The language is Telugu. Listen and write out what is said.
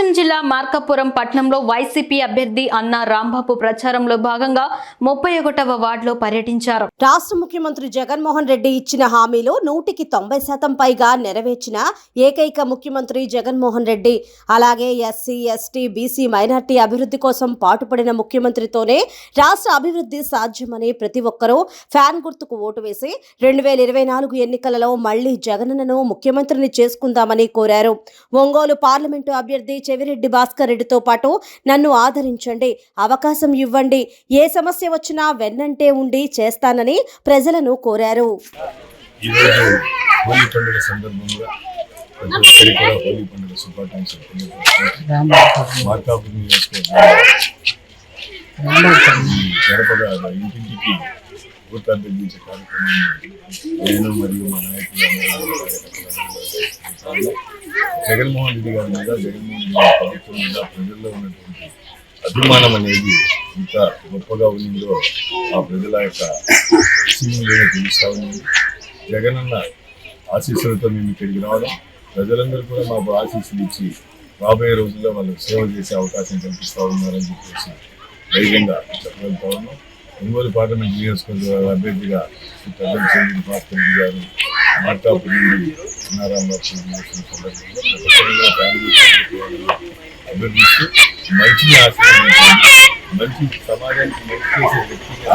ప్రకాశం జిల్లా మార్కాపురం పట్టణంలో వైసీపీ అభ్యర్థి అన్న రాంబాబు ప్రచారంలో భాగంగా ముప్పై ఒకటవ వార్డులో పర్యటించారు. రాష్ట్ర ముఖ్యమంత్రి జగన్మోహన్ రెడ్డి ఇచ్చిన హామీలో నూటికి తొంభై శాతం పైగా నెరవేర్చిన ఏకైక ముఖ్యమంత్రి జగన్మోహన్ రెడ్డి. అలాగే ఎస్సీ ఎస్టీ బీసీ మైనార్టీ అభివృద్ధి కోసం పాటుపడిన ముఖ్యమంత్రితోనే రాష్ట్ర అభివృద్ధి సాధ్యమని ప్రతి ఒక్కరూ ఫ్యాన్ గుర్తుకు ఓటు వేసి రెండు వేల ఇరవై నాలుగు ఎన్నికలలో మళ్ళీ జగనన్నను ముఖ్యమంత్రిని చేసుకుందామని కోరారు. ఒంగోలు పార్లమెంటు అభ్యర్థి చెవిరెడ్డి భాస్కర్ రెడ్డితో పాటు నన్ను ఆదరించండి అవకాశం ఇవ్వండి ఏ సమస్య వచ్చినా వెన్నంటే ఉండి చేస్తానని ప్రజలను కోరారు. ఇంటింటికి కార్యక్రమాన్ని నేను మరియు మా నాయకులు అందరూ కార్యకర్తలు జగన్మోహన్ రెడ్డి గారి మీద జగన్మోహన్ రెడ్డి గారి ప్రభుత్వం మీద ప్రజల్లో ఉన్నటువంటి అభిమానం అనేది ఇంత గొప్పగా ఉన్నదో ఆ ప్రజల యొక్క సీనియర్ తెలుస్తా ఉంది. జగనన్న ఆశీస్సులతో మేము ఇక్కడికి రావడం ప్రజలందరూ కూడా మాకు ఆశీస్సులు ఇచ్చి రాబోయే రోజుల్లో వాళ్ళకి సేవ చేసే అవకాశం కల్పిస్తూ ఉన్నారని చెప్పేసి ధైర్యంగా చెప్పగలుగుతా ఉన్నాం. ఒంగోలు పార్లమెంట్ నియోజకవర్గ అభ్యర్థిగా శ్రీ పెద్దల చంద్రుడు గారు మార్కాపు నుండి నారాయణబాబు అభ్యర్థిస్తూ మంచిని ఆశీర్వదించండి మంచి సమాజానికి మంచి చేసే వ్యక్తిగా